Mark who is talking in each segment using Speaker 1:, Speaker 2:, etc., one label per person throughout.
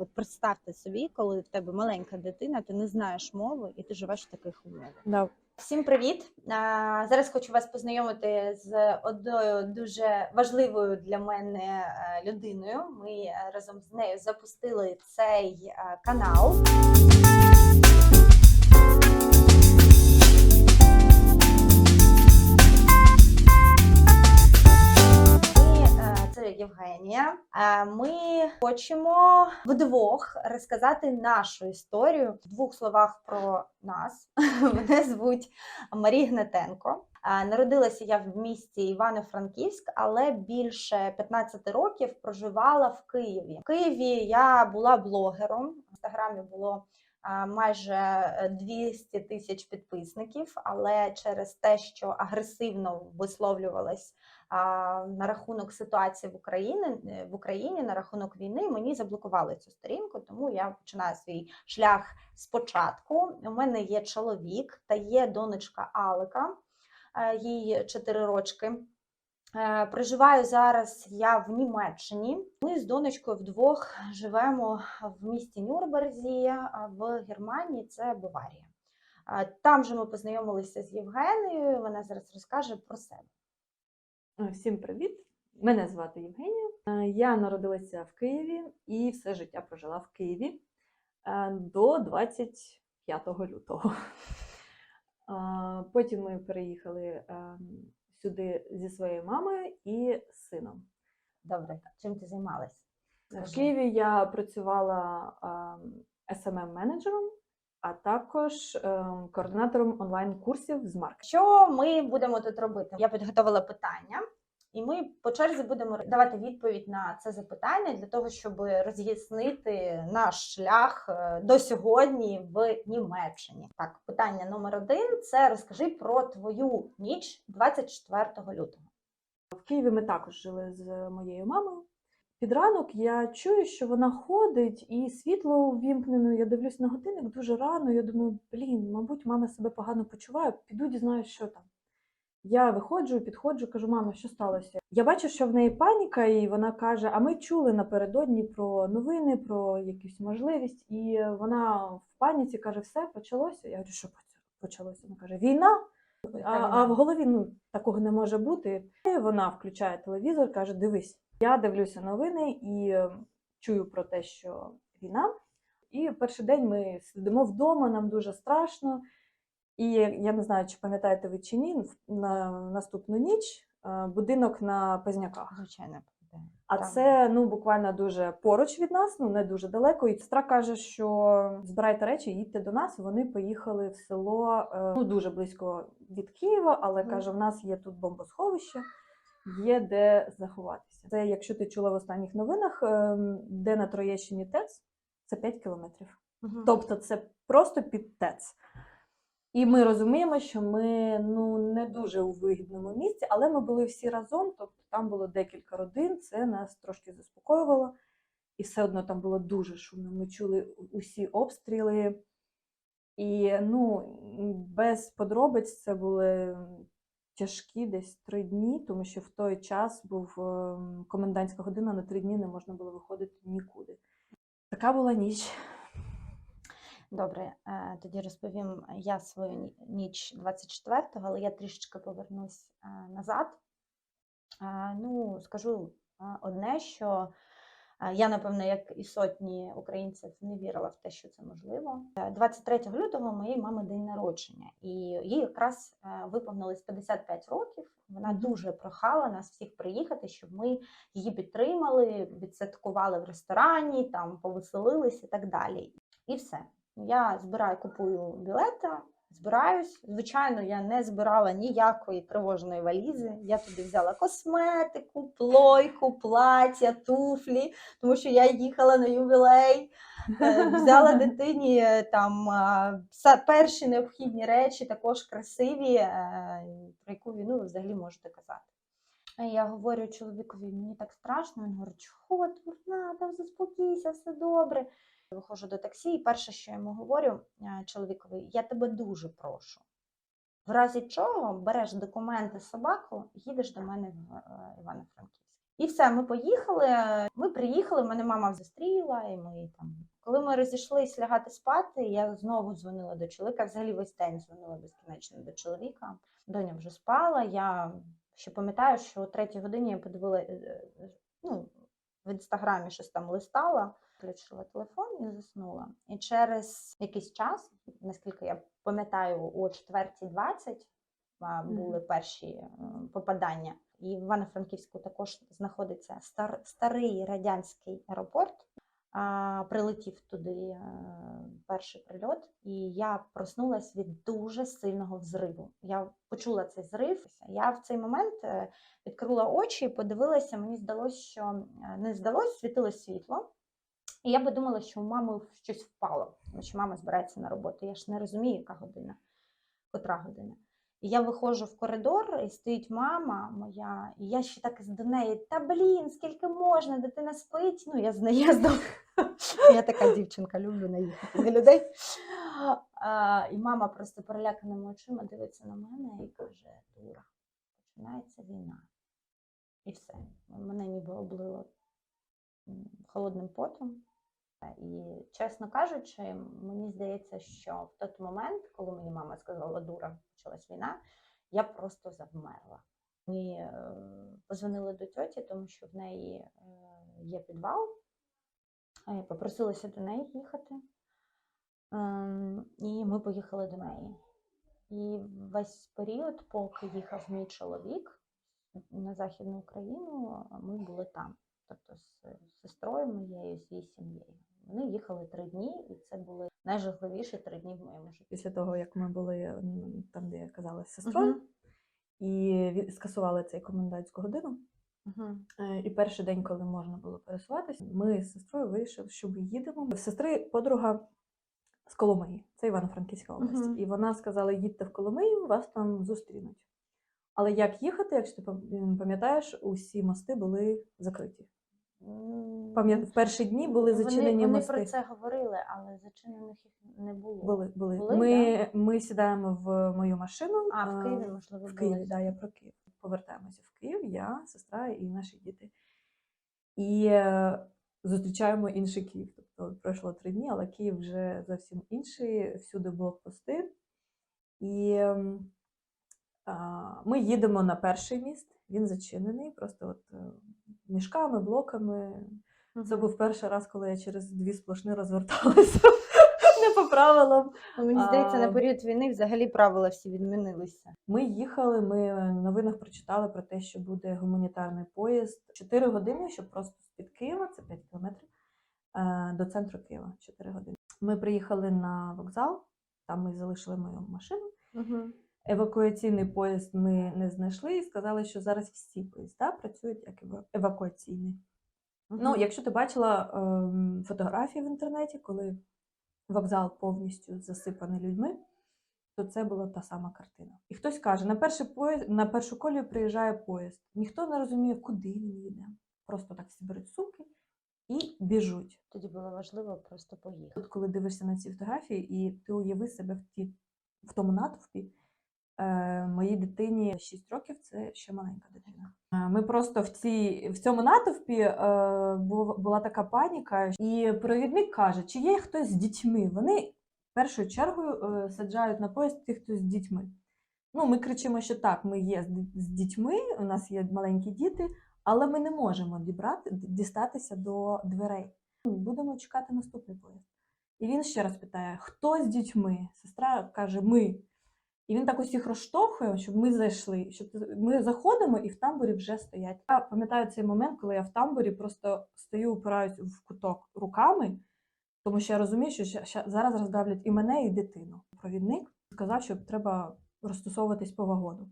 Speaker 1: От представте собі, коли в тебе маленька дитина, ти не знаєш мови і ти живеш в таких умовах.
Speaker 2: Да.
Speaker 3: Всім привіт! Зараз хочу вас познайомити з одною дуже важливою для мене е, людиною. Ми е, разом з нею запустили цей е, канал. Євгенія. Е, Ми хочемо вдвох розказати нашу історію в двох словах про нас. Мене звуть Марія Гнатенко. Е, Народилася я в місті Івано-Франківськ, але більше 15 років проживала в Києві. В Києві я була блогером. В інстаграмі було майже е, 200 тисяч підписників, але через те, що агресивно висловлювалась на рахунок ситуації в Україні в Україні на рахунок війни мені заблокували цю сторінку, тому я починаю свій шлях спочатку. У мене є чоловік та є донечка Алика, е, їй 4 рочки. Е, Проживаю зараз я в Німеччині. Ми з донечкою вдвох живемо в місті Нюрнберзі, в Германії це Баварія. Е, Там же ми познайомилися з Євгенією. Вона зараз розкаже про себе.
Speaker 2: Е, Всім привіт! Мене звати Євгенія. Е, Я народилася в Києві і все життя прожила в Києві е, до 25 лютого. Е, Потім ми переїхали е, сюди зі своєю мамою і сином.
Speaker 3: Добре, чим ти займалась?
Speaker 2: В Києві я працювала smm менеджером а також е, координатором онлайн-курсів з маркетингу.
Speaker 3: Що ми будемо тут робити? Я підготувала питання, і ми по черзі будемо давати відповідь на це запитання для того, щоб роз'яснити наш шлях е, до сьогодні в Німеччині. Так, питання номер один: це розкажи про твою ніч 24 лютого.
Speaker 2: В Києві ми також жили з моєю мамою. Під ранок я чую, що вона ходить, і світло увімкнено. Я дивлюсь на годинник дуже рано. Я думаю, блін, мабуть, мама себе погано почуває, піду дізнаюсь, що там. Я виходжу, підходжу, кажу, мама, що сталося? Я бачу, що в неї паніка, і вона каже: А ми чули напередодні про новини, про якусь можливість. І вона в паніці каже: все, почалося. Я говорю, що почалося? Вона каже, війна. А, а в голові ну, такого не може бути. І вона включає телевізор, каже: Дивись, я дивлюся новини і е, чую про те, що війна. І перший день ми сидимо вдома, нам дуже страшно. І я не знаю, чи пам'ятаєте ви чи ні, на наступну ніч е, будинок на Пазняках.
Speaker 3: Звичайно,
Speaker 2: А
Speaker 3: Так.
Speaker 2: це ну буквально дуже поруч від нас, ну не дуже далеко. І сестра каже, що збирайте речі, їдьте до нас. Вони поїхали в село е, ну дуже близько від Києва, але каже, в нас є тут бомбосховище, є де заховатися. Це, якщо ти чула в останніх новинах, ем, де на Троєщині ТЕЦ, це 5 кілометрів. Тобто це просто під ТЕЦ. І ми розуміємо, що ми ну не дуже у вигідному місці, але ми були всі разом. Тобто там було декілька родин, це нас трошки заспокоювало, і все одно там було дуже шумно. Ми чули усі обстріли. І ну, без подробиць це були тяжкі десь три дні, тому що в той час був ем, комендантська година, на три дні не можна було виходити нікуди. Така була ніч.
Speaker 3: Добре, е, тоді розповім я свою ніч 24-го, але я трішечки повернусь е, назад. Е, Ну, скажу е, одне, що е, я, напевно, як і сотні українців, не вірила в те, що це можливо. Е, 23 лютого моєї мами день народження, і їй якраз е, виповнилось 55 років. Вона дуже прохала нас всіх приїхати, щоб ми її підтримали, відсвяткували в ресторані, там повеселились і так далі. І все. Я збираю, купую білети, збираюсь. Звичайно, я не збирала ніякої тривожної валізи. Я туди взяла косметику, плойку, плаття, туфлі, тому що я їхала на ювілей. Е, Взяла дитині е, там перші необхідні речі, також красиві, е, про яку війну ви взагалі можете казати. Я говорю чоловікові, мені так страшно. Він говорить, чого дурна, там заспокійся, все добре. Виходжу до таксі, і перше, що йому говорю е, чоловікові, я тебе дуже прошу. В разі чого береш документи собаку, їдеш до мене в е, Івано-Франківськ. І все, ми поїхали. Ми приїхали, мене мама зустріла, і ми там. Коли ми розійшлись лягати спати, я знову дзвонила до чоловіка. Взагалі весь день дзвонила безкінечно до чоловіка. Доня вже спала. Я ще пам'ятаю, що о третій годині я подивила е, е, ну, в інстаграмі щось там листала, включила телефон і заснула. І через якийсь час, наскільки я пам'ятаю, о 4.20 а, були перші е, попадання. І в Івано-Франківську також знаходиться стар, старий радянський аеропорт. А, прилетів туди е, перший прильот, і я проснулась від дуже сильного взриву. Я почула цей зрив. Я в цей момент е, відкрила очі і подивилася. Мені здалося, що не здалося, світило світло. І я подумала, що у мами щось впало, тому що мама збирається на роботу. Я ж не розумію, яка година, котра година. І я виходжу в коридор, і стоїть мама моя, і я ще так до неї: та блін, скільки можна, дитина спить. Ну, я з наїздом. Я така дівчинка, люблю наїхати на людей. А, і мама просто переляканими очима дивиться на мене і каже: Дура, починається війна. І все. Мене ніби облило холодним потом. І, чесно кажучи, мені здається, що в той момент, коли мені мама сказала дура, почалась війна, я просто завмерла. Ми е, позвонили до тьоті, тому що в неї е, є підвал. Е, Попросилася до неї їхати. Ем, І ми поїхали до неї. І весь період, поки їхав мій чоловік на Західну Україну, ми були там. Тобто з сестрою моєю, з її сім'єю. Вони їхали три дні, і це були найжахливіші три дні в моєму житті.
Speaker 2: Після того, як ми були там, де я казала з сестрою,
Speaker 3: Мгм.
Speaker 2: і скасували цей комендантську годину.
Speaker 3: Мгм.
Speaker 2: Е, І перший день, коли можна було пересуватися, ми з сестрою вирішили, що ми їдемо. В сестри подруга з Коломиї, це Івано-Франківська область.
Speaker 3: Мгм.
Speaker 2: І вона сказала: їдьте в Коломию, вас там зустрінуть. Але як їхати, якщо ти пам'ятаєш, усі мости були закриті.
Speaker 3: М,
Speaker 2: Пам'ят... В перші дні були зачинені
Speaker 3: вони,
Speaker 2: мости.
Speaker 3: про це говорили, але зачинених їх не було.
Speaker 2: Були, були.
Speaker 3: Були,
Speaker 2: ми, ми сідаємо в мою машину.
Speaker 3: А, в
Speaker 2: е,
Speaker 3: Києві, можливо,
Speaker 2: В Києві,
Speaker 3: були.
Speaker 2: да, я про Київ. Повертаємося в Київ, я, сестра і наші діти. І е, зустрічаємо інший Київ. Тобто пройшло три дні, але Київ вже зовсім інший, всюди блокпости. І ем, ми їдемо на перший міст, він зачинений, просто от е, мішками, блоками. Це був перший раз, коли я через дві сплошни розверталася не по правилам.
Speaker 3: Мені здається, на період війни взагалі правила всі відмінилися.
Speaker 2: Ми їхали, ми в новинах прочитали про те, що буде гуманітарний поїзд. 4 години, щоб просто з-під Києва, це 5 кілометрів, е, до центру Києва. 4 години. Ми приїхали на вокзал, там ми залишили мою машину.
Speaker 3: Угу.
Speaker 2: Евакуаційний поїзд ми не знайшли і сказали, що зараз всі поїзда працюють як ева- евакуаційний. Ну, якщо ти бачила ем, фотографії в інтернеті, коли вокзал повністю засипаний людьми, то це була та сама картина. І хтось каже: на перший поїзд, на першу колію приїжджає поїзд. Ніхто не розуміє, куди він їде. Просто так всі беруть сумки і біжуть.
Speaker 3: Тоді було важливо просто поїхати.
Speaker 2: От коли дивишся на ці фотографії, і ти уяви себе в, ті, в тому натовпі. Е, моїй дитині 6 років це ще маленька дитина. Е, Ми просто в, цій, в цьому натовпі е, була така паніка, і провідник каже, чи є хтось з дітьми. Вони першою чергою саджають на поїзд тих, хто з дітьми. Ну, ми кричимо, що так, ми є з дітьми, у нас є маленькі діти, але ми не можемо дібрати, дістатися до дверей. Будемо чекати наступний поїзд. І він ще раз питає: хто з дітьми? Сестра каже, ми. І він так усіх розштовхує, щоб ми зайшли. Щоб ми заходимо, і в тамбурі вже стоять. Я пам'ятаю цей момент, коли я в тамбурі просто стою, упираюсь в куток руками, тому що я розумію, що зараз роздавлять і мене, і дитину. Провідник сказав, що треба розстосовуватись по вагону.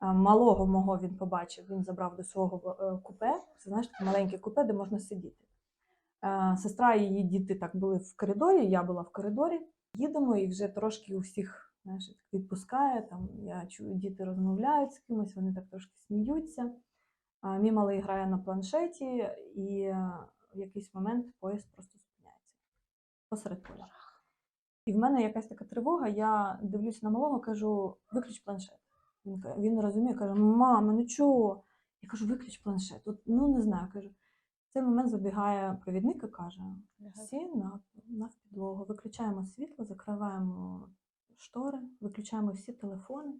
Speaker 2: Малого мого він побачив, він забрав до свого е, купе. Це знаєш маленьке купе, де можна сидіти. Сестра і її діти так були в коридорі, я була в коридорі. Їдемо і вже трошки у всіх знаєш, відпускає. Там я чую, діти розмовляють з кимось, вони так трошки сміються. А мій малий грає на планшеті, і е, в якийсь момент поїзд просто зупиняється посеред поля. І в мене якась така тривога. Я дивлюся на малого, кажу: виключ планшет. Він, він розуміє, каже: Мама, ну чого? Я кажу, виключ планшет. Тут, ну не знаю, кажу. В цей момент забігає провідник і каже: всі на, на підлогу, виключаємо світло, закриваємо штори, виключаємо всі телефони.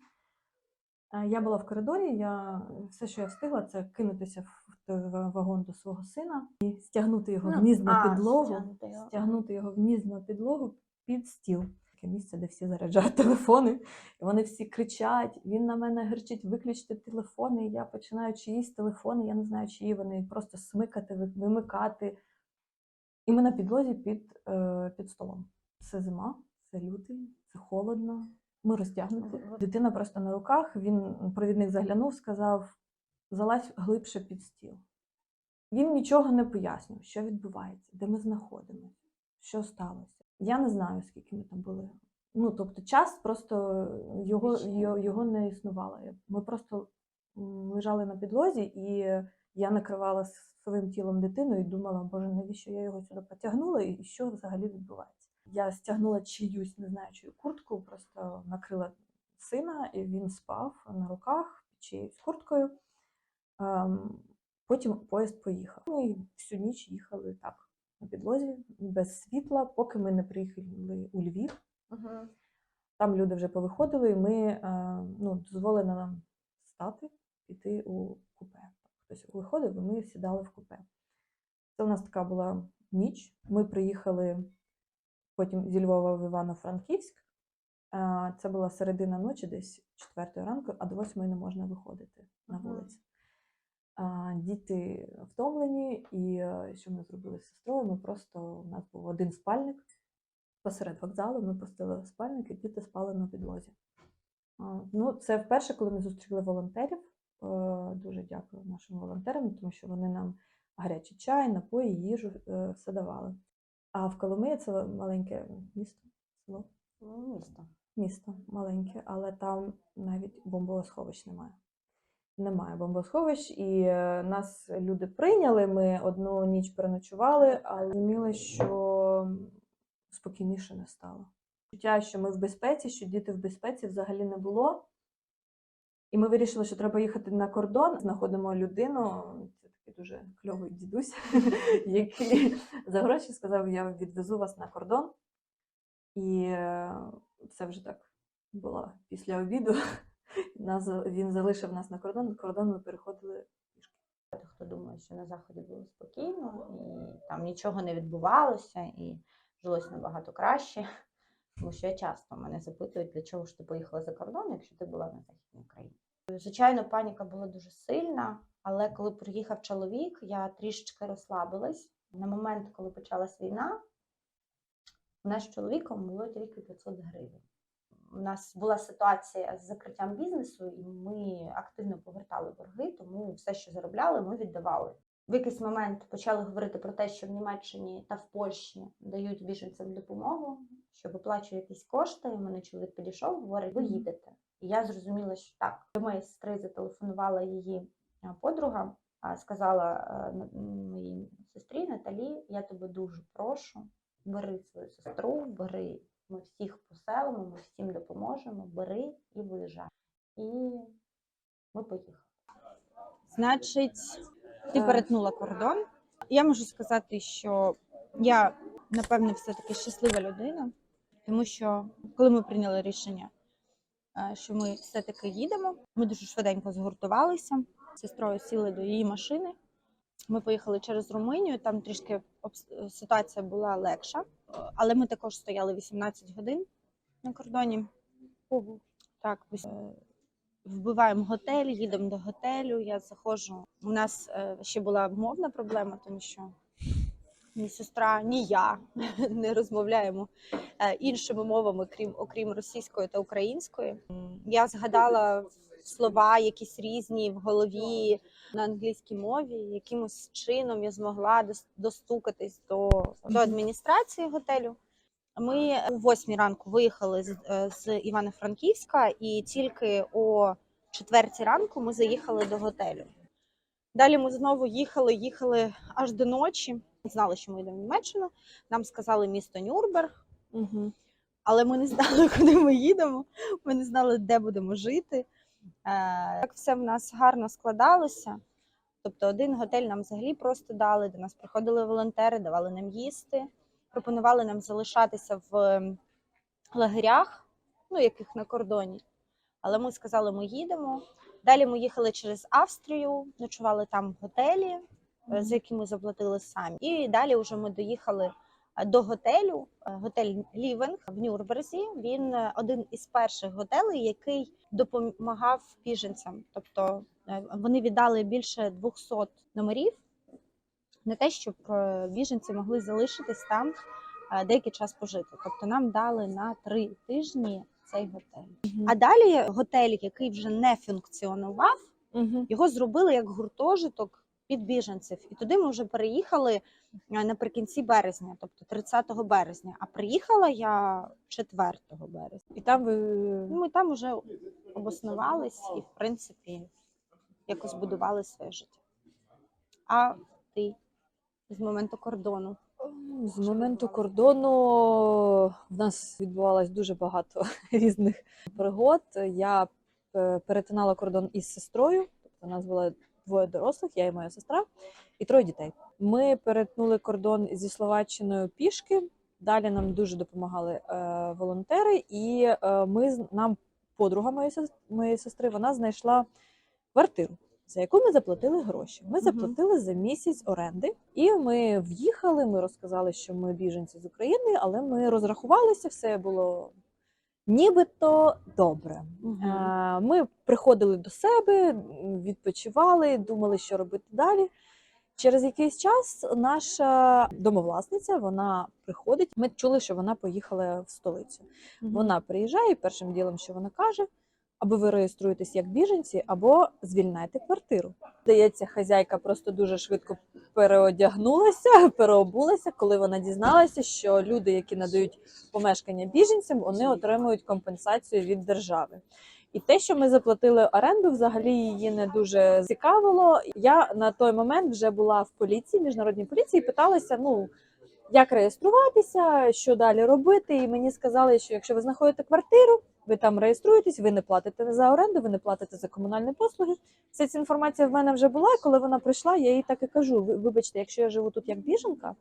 Speaker 2: Е, Я була в коридорі, я все, що я встигла, це кинутися в вагон до свого сина і стягнути його
Speaker 3: Ну,
Speaker 2: вниз на
Speaker 3: а,
Speaker 2: підлогу,
Speaker 3: стягнути його.
Speaker 2: стягнути його вниз на підлогу під стіл. Таке місце, де всі заряджають телефони, і вони всі кричать. Він на мене гричить, виключте телефони. Я починаю чиїсь телефони, я не знаю, чиї вони просто смикати, вимикати. І ми на підлозі під, е, під столом. Це зима, це лютий, холодно. Ми роздягнуті.
Speaker 3: Ага.
Speaker 2: Дитина просто на руках. Він провідник заглянув, сказав: залазь глибше під стіл. Він нічого не пояснив, що відбувається, де ми знаходимося, що сталося. Я не знаю, скільки ми там були. Ну, тобто, час просто його, його не існувало. Ми просто лежали на підлозі, і я накривала своїм тілом дитину і думала, боже, навіщо я його сюди потягнула і що взагалі відбувається. Я стягнула чиюсь, не знаю, чию куртку, просто накрила сина, і він спав на руках під чиєюсь курткою. Ем, Потім поїзд поїхав. Ми всю ніч їхали так на підлозі без світла, поки ми не приїхали у Львів.
Speaker 3: Мгм.
Speaker 2: Там люди вже повиходили, і ми е, ну, дозволено нам стати, піти у купе. Хтось виходив, і ми сідали в купе. Це у нас така була ніч. Ми приїхали потім зі Львова в Івано-Франківськ. Це була середина ночі, десь 4 ранку, а до 8 не можна виходити на вулицю. Діти втомлені, і е, що ми зробили з сестрою? Ми просто у нас був один спальник посеред вокзалу. Ми постелили спальник, і діти спали на підлозі. Ну, це вперше, коли ми зустріли волонтерів. Е, Дуже дякую нашим волонтерам, тому що вони нам гарячий чай, напої, їжу е, все давали. А в Коломиї це маленьке місто, село,
Speaker 3: Ну, Місто.
Speaker 2: місто маленьке, але там навіть бомбосховищ немає. Немає бомбосховищ, і е, нас люди прийняли. Ми одну ніч переночували, але розуміли, що спокійніше не стало. Чуття, що ми в безпеці, що діти в безпеці взагалі не було. І ми вирішили, що треба їхати на кордон. Знаходимо людину. Такий дуже кльовий дідусь, який за гроші сказав: Я відвезу вас на кордон. І е, це вже так було після обіду. Нас, він залишив нас на кордон, кордон ми переходили
Speaker 3: Багато Хто думає, що на заході було спокійно, і там нічого не відбувалося, і жилось набагато краще. Тому що я часто мене запитують, для чого ж ти поїхала за кордон, якщо ти була на Західній Україні. Звичайно, паніка була дуже сильна, але коли приїхав чоловік, я трішечки розслабилась. На момент, коли почалась війна, у нас з чоловіком було тільки 500 гривень. У нас була ситуація з закриттям бізнесу, і ми активно повертали борги, тому все, що заробляли, ми віддавали. В якийсь момент почали говорити про те, що в Німеччині та в Польщі дають біженцям допомогу, що виплачують якісь кошти. І мене чоловік підійшов, говорить, ви їдете. І я зрозуміла, що так. До моєї сестри зателефонувала її подруга, сказала моїй сестрі Наталі, я тебе дуже прошу, бери свою сестру, бери. Ми всіх поселимо, ми всім допоможемо, бери і виїжджай. І ми поїхали.
Speaker 1: Значить, ти перетнула кордон. Я можу сказати, що я напевне все-таки щаслива людина, тому що коли ми прийняли рішення, е, що ми все-таки їдемо, ми дуже швиденько згуртувалися. З сестрою сіли до її машини. Ми поїхали через Румунію. Там трішки ситуація була легша, е, але ми також стояли 18 годин на кордоні. Так, е, вбиваємо готель, їдемо до готелю. Я заходжу. У нас е, ще була мовна проблема, тому що ні сестра, ні я не розмовляємо е, іншими мовами, крім окрім російської та української. Я згадала слова, якісь різні в голові на англійській мові. Якимось чином я змогла достукатись до, до адміністрації готелю. Ми о 8 ранку виїхали з, е, з Івано-Франківська, і тільки о четвертій ранку ми заїхали до готелю. Далі ми знову їхали, їхали аж до ночі. Знали, що ми йдемо в Німеччину. Нам сказали місто Нюрнберг,
Speaker 2: Угу.
Speaker 1: але ми не знали, куди ми їдемо. Ми не знали, де будемо жити. Е, Так все в нас гарно складалося.
Speaker 3: Тобто один готель нам взагалі просто дали, до нас приходили волонтери, давали нам їсти, пропонували нам залишатися в ем, лагерях, ну яких на кордоні. Але ми сказали, ми їдемо. Далі ми їхали через Австрію, ночували там в готелі, е, за які ми заплатили самі. І далі вже ми доїхали е, до готелю. е, Готель Лівенг в Нюрнберзі. Він е, один із перших готелей, який допомагав біженцям. Тобто вони віддали більше 200 номерів на те, щоб біженці могли залишитись там деякий час пожити. Тобто нам дали на три тижні цей готель. А далі готель, який вже не функціонував,
Speaker 2: Мгм.
Speaker 3: його зробили як гуртожиток під біженців. І туди ми вже переїхали е, наприкінці березня, тобто 30 березня. А приїхала я 4 березня.
Speaker 2: І там ви
Speaker 3: Ну, ми там вже обоснувались і, в принципі, якось будували своє життя. А ти з моменту кордону?
Speaker 2: З моменту кордону в нас відбувалось дуже багато різних пригод. Я е, перетинала кордон із сестрою. Тобто у нас було двоє дорослих, я і моя сестра, і троє дітей. Ми перетнули кордон зі Словаччиною пішки. Далі нам дуже допомагали е, волонтери, і е, ми нам подруга моєї моєї сестри вона знайшла квартиру, за яку ми заплатили гроші. Ми заплатили за місяць оренди, і ми в'їхали. Ми розказали, що ми біженці з України, але ми розрахувалися, все було нібито добре. Угу. Ми приходили до себе, відпочивали, думали, що робити далі. Через якийсь час наша домовласниця вона приходить. Ми чули, що вона поїхала в столицю. Вона приїжджає, і першим ділом, що вона каже, або ви реєструєтесь як біженці, або звільняйте квартиру. Здається, хазяйка просто дуже швидко переодягнулася, переобулася, коли вона дізналася, що люди, які надають помешкання біженцям, вони отримують компенсацію від держави. І те, що ми заплатили оренду, взагалі її не дуже цікавило. Я на той момент вже була в поліції, міжнародній поліції, і питалася: ну як реєструватися, що далі робити. І мені сказали, що якщо ви знаходите квартиру, ви там реєструєтесь, ви не платите за оренду, ви не платите за комунальні послуги. Вся ця інформація в мене вже була. І коли вона прийшла, я їй так і кажу: вибачте, якщо я живу тут як біженка,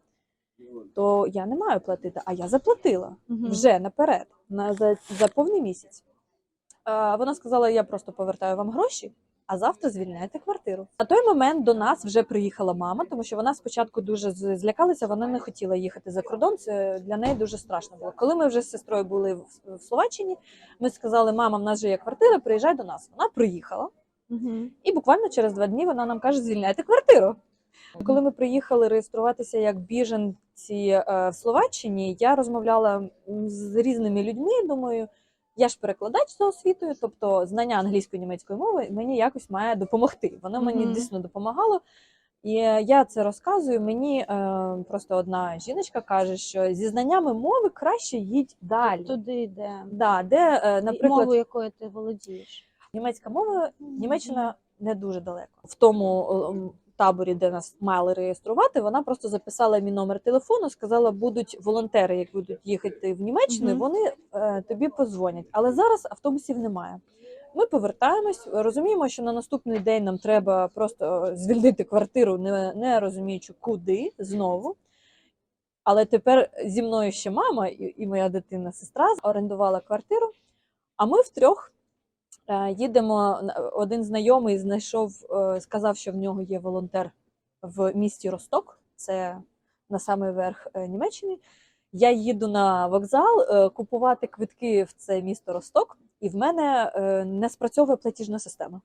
Speaker 2: то я не маю платити, а я заплатила
Speaker 3: Мгм.
Speaker 2: вже наперед на за, за повний місяць. Вона сказала: я просто повертаю вам гроші, а завтра звільняйте квартиру. На той момент до нас вже приїхала мама, тому що вона спочатку дуже злякалася, вона не хотіла їхати за кордон. Це для неї дуже страшно було. Коли ми вже з сестрою були в, Словаччині, ми сказали: мама, в нас же є квартира, приїжджай до нас. Вона приїхала,
Speaker 3: Мгм.
Speaker 2: і буквально через два дні вона нам каже: звільняйте квартиру. Коли ми приїхали реєструватися як біженці е, в Словаччині, я розмовляла з різними людьми. Думаю, я ж перекладач за освітою, тобто знання англійської німецької мови мені якось має допомогти. Воно мені
Speaker 3: Мгм.
Speaker 2: дійсно допомагало. І я це розказую. Мені е, просто одна жіночка каже, що зі знаннями мови краще їдь далі.
Speaker 3: Туди, де
Speaker 2: Да, де, е, наприклад,
Speaker 3: мову, якою ти володієш.
Speaker 2: німецька мова Німеччина не дуже далеко. В тому таборі, де нас мали реєструвати, вона просто записала мій номер телефону, сказала, будуть волонтери, які будуть їхати в Німеччину,
Speaker 3: Мгм.
Speaker 2: вони е, тобі позвонять. Але зараз автобусів немає. Ми повертаємось, розуміємо, що на наступний день нам треба просто звільнити квартиру, не, не розуміючи, куди знову. Але тепер зі мною ще мама і, і моя дитина, сестра орендувала квартиру, а ми втрьох Е, Їдемо на- один знайомий знайшов, е, сказав, що в нього є волонтер в місті Росток, це на самий верх е, Німеччини. Я їду на вокзал е, купувати квитки в це місто Росток, і в мене е, не спрацьовує платіжна система.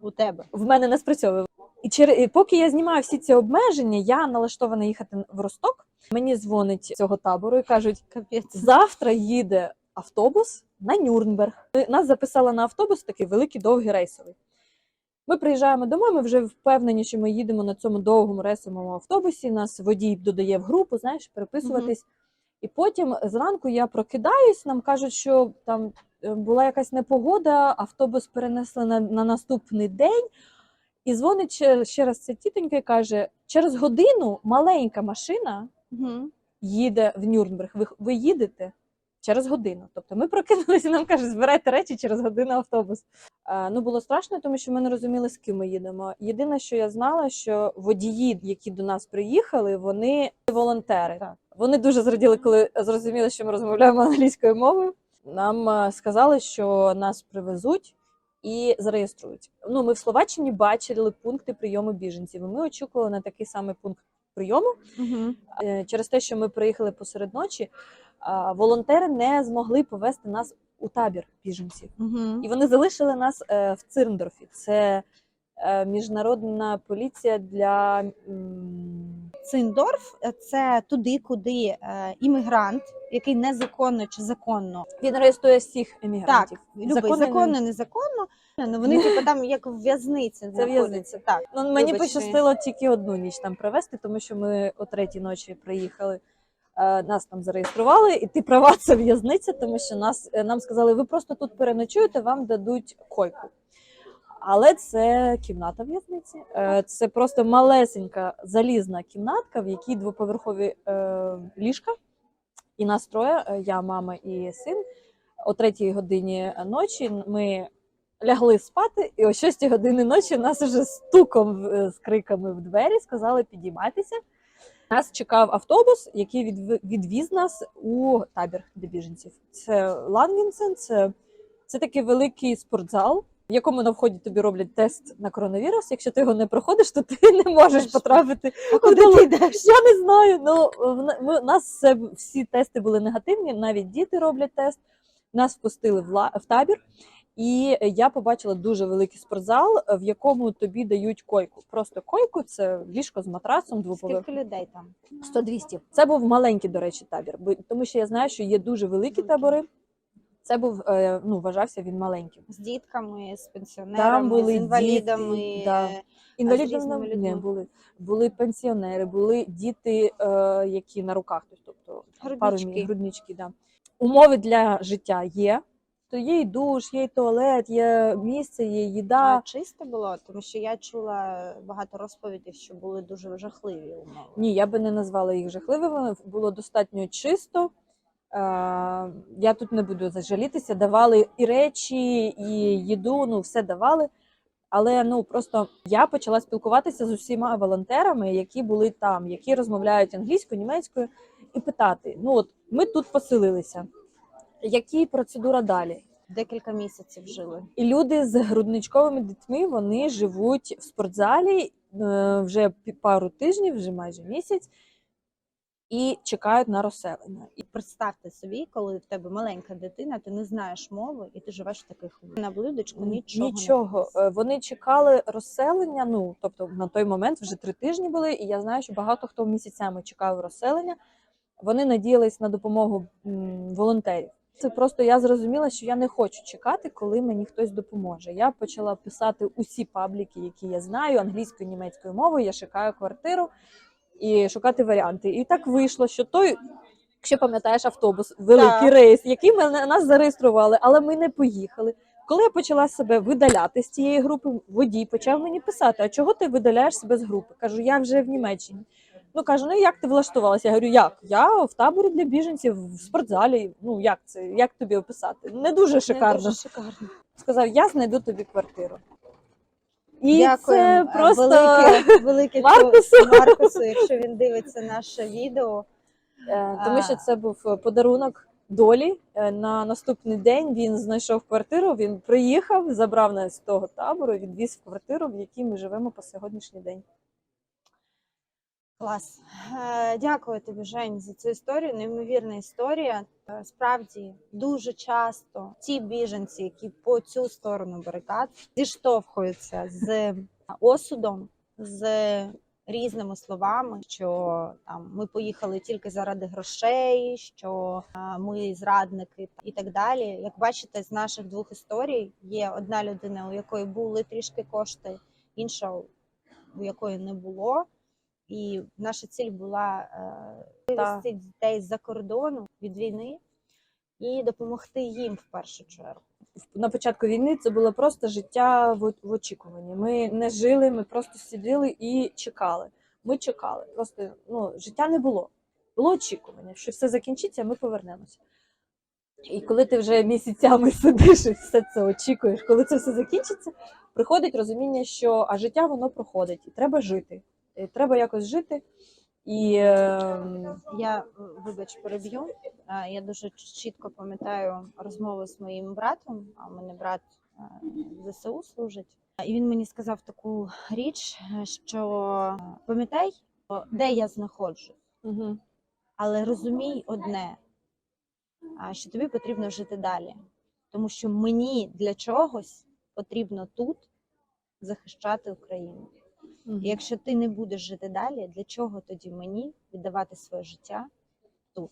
Speaker 3: У тебе.
Speaker 2: В мене не спрацьовує. І через поки я знімаю всі ці обмеження, я налаштована їхати в Росток. Мені дзвонить цього табору і кажуть. Завтра їде автобус на Нюрнберг. Нас записали на автобус такий великий довгий рейсовий. Ми приїжджаємо домой, ми вже впевнені, що ми їдемо на цьому довгому рейсовому автобусі. Нас водій додає в групу, знаєш, переписуватись. І потім зранку я прокидаюсь, нам кажуть, що там е, була якась непогода, автобус перенесли на, на наступний день. І дзвонить ще, ще раз ця тітонька і каже: через годину маленька машина
Speaker 3: Мгм.
Speaker 2: їде в Нюрнберг. Ви, ви їдете? Через годину. Тобто ми прокинулися, нам кажуть, збирайте речі через годину автобус. Е, ну було страшно, тому що ми не розуміли, з ким ми їдемо. Єдине, що я знала, що водії, які до нас приїхали, вони волонтери.
Speaker 3: Так.
Speaker 2: Вони дуже зраділи, коли зрозуміли, що ми розмовляємо англійською мовою. Нам е, сказали, що нас привезуть і зареєструють. Ну, ми в Словаччині бачили пункти прийому біженців. і Ми очікували на такий самий пункт прийому.
Speaker 3: Угу.
Speaker 2: Через те, що ми приїхали посеред ночі, волонтери не змогли повести нас у табір біженців.
Speaker 3: Угу.
Speaker 2: І вони залишили нас е, в Цирндорфі. Це е, міжнародна поліція для
Speaker 3: Циндорф це туди, куди е, іммігрант, який незаконно чи законно,
Speaker 2: він реєструє всіх
Speaker 3: так,
Speaker 2: емігрантів.
Speaker 3: любий,
Speaker 2: Законно
Speaker 3: законно, незаконно. Ну вони типу там як в в'язниці знаходяться.
Speaker 2: в'язниця.
Speaker 3: Так.
Speaker 2: Ну, мені
Speaker 3: Вибачте.
Speaker 2: пощастило тільки одну ніч там провести, тому що ми о третій ночі приїхали. е, Нас там зареєстрували, і ти права це в'язниця, тому що нас е, нам сказали, ви просто тут переночуєте, вам дадуть койку. Але це кімната в'язниці. Е, Це просто малесенька залізна кімнатка, в якій двоповерхові е, ліжка. І нас троє, е, я, мама і син. О третій годині ночі ми лягли спати, і о 6 години ночі нас вже стуком з криками в двері сказали підійматися. Нас чекав автобус, який відв- відвіз нас у табір для біженців. Це Лангенсен, це, це такий великий спортзал, в якому на вході тобі роблять тест на коронавірус. Якщо ти його не проходиш, то ти не можеш потрапити
Speaker 3: А куди ти йдеш?
Speaker 2: я не знаю. Ну в ми, нас все, всі тести були негативні, навіть діти роблять тест. Нас впустили в, ла, в табір, і я побачила дуже великий спортзал, в якому тобі дають койку. Просто койку це ліжко з матрасом двоповерховим.
Speaker 3: Скільки людей там?
Speaker 2: 100-200. Це був маленький, до речі, табір, тому що я знаю, що є дуже великі табори. Це був е, ну вважався він маленьким.
Speaker 3: З дітками, з пенсіонерами,
Speaker 2: Там були
Speaker 3: з інвалідами.
Speaker 2: діти, да.
Speaker 3: е,
Speaker 2: не
Speaker 3: людьми.
Speaker 2: були. Були пенсіонери, були діти, е, які на руках, тобто там, пару
Speaker 3: Груднички.
Speaker 2: мі- груднички. Да. Умови для життя є. То є і душ, є і туалет, є місце, є
Speaker 3: А
Speaker 2: їда.
Speaker 3: чисто було, тому що я чула багато розповідей, що були дуже жахливі умови.
Speaker 2: Ні, я би не назвала їх жахливими. Було достатньо чисто. Е, я тут не буду зажалітися. Давали і речі, і їду, ну все давали. Але ну просто я почала спілкуватися з усіма волонтерами, які були там, які розмовляють англійською, німецькою, і питати: ну от ми тут поселилися, які процедура далі?
Speaker 3: Декілька місяців жили.
Speaker 2: І люди з грудничковими дітьми вони живуть в спортзалі е, вже пару тижнів, вже майже місяць, і чекають на розселення.
Speaker 3: І представте собі, коли в тебе маленька дитина, ти не знаєш мови, і ти живеш в таких умовах. на блюдечку нічого.
Speaker 2: Нічого.
Speaker 3: Не.
Speaker 2: Е, Вони чекали розселення. Ну тобто на той момент вже три тижні були, і я знаю, що багато хто місяцями чекав розселення. Вони надіялись на допомогу волонтерів. Це просто я зрозуміла, що я не хочу чекати, коли мені хтось допоможе. Я почала писати усі пабліки, які я знаю, англійською, німецькою мовою. Я шукаю квартиру і шукати варіанти. І так вийшло, що той, якщо пам'ятаєш, автобус, великий
Speaker 3: Так.
Speaker 2: рейс, який мене нас зареєстрували, але ми не поїхали. Коли я почала себе видаляти з цієї групи, водій почав мені писати: а чого ти видаляєш себе з групи? Кажу, я вже в Німеччині. Ну каже, ну як ти влаштувалася? Я говорю, як? Я в таборі для біженців в спортзалі. Ну як це? Як тобі описати? Не дуже шикарно.
Speaker 3: Не дуже шикарно.
Speaker 2: Сказав, я знайду тобі квартиру. І
Speaker 3: Дякую.
Speaker 2: це
Speaker 3: е,
Speaker 2: просто
Speaker 3: велике, велике
Speaker 2: Маркусу.
Speaker 3: Маркусу, якщо він дивиться наше відео.
Speaker 2: Е, тому що це був подарунок долі. Е, На наступний день він знайшов квартиру. Він приїхав, забрав нас з того табору, відвіз в квартиру, в якій ми живемо по сьогоднішній день.
Speaker 3: Клас. Е, Дякую тобі, Жень, за цю історію. Неймовірна історія. Е, Справді дуже часто ті біженці, які по цю сторону барикад, зіштовхуються з осудом, з різними словами, що там ми поїхали тільки заради грошей, що е, ми зрадники і так далі. Як бачите, з наших двох історій є одна людина, у якої були трішки кошти, інша у якої не було. І наша ціль була е, вивести дітей з-за кордону від війни і допомогти їм в першу чергу.
Speaker 2: На початку війни це було просто життя в, в очікуванні. Ми не жили, ми просто сиділи і чекали. Ми чекали. Просто ну, життя не було. Було очікування, що все закінчиться, ми повернемося. І коли ти вже місяцями сидиш і все це очікуєш, коли це все закінчиться, приходить розуміння, що а життя воно проходить, і треба жити. І треба якось жити. І е,
Speaker 3: Я е, вибач переб'ю. Е, Я дуже чітко пам'ятаю розмову з моїм братом. А у мене брат е, в ЗСУ служить. І він мені сказав таку річ, е, що е, пам'ятай, де я знаходжусь,
Speaker 2: угу.
Speaker 3: але розумій одне, що тобі потрібно жити далі. Тому що мені для чогось потрібно тут захищати Україну. І Якщо ти не будеш жити далі, для чого тоді мені віддавати своє життя тут?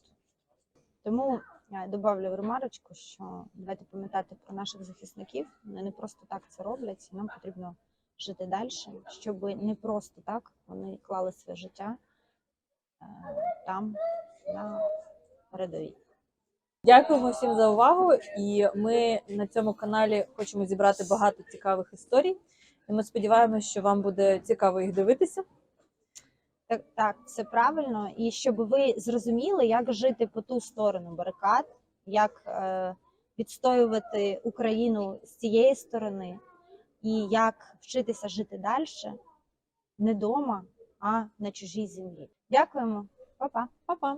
Speaker 3: Тому я добавлю в ремарочку, що давайте пам'ятати про наших захисників. Вони не просто так це роблять, і нам потрібно жити далі, щоб не просто так вони клали своє життя е, там, на передовій.
Speaker 2: Дякуємо всім за увагу. І ми на цьому каналі хочемо зібрати багато цікавих історій. І ми сподіваємося, що вам буде цікаво їх дивитися.
Speaker 3: Так, так, це правильно. І щоб ви зрозуміли, як жити по ту сторону барикад, як е, відстоювати Україну з цієї сторони, і як вчитися жити далі, не вдома, а на чужій землі. Дякуємо, Па-па.
Speaker 2: Па-па!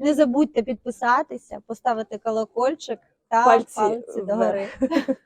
Speaker 3: Не забудьте підписатися, поставити колокольчик та
Speaker 2: Пальці
Speaker 3: пальці догори.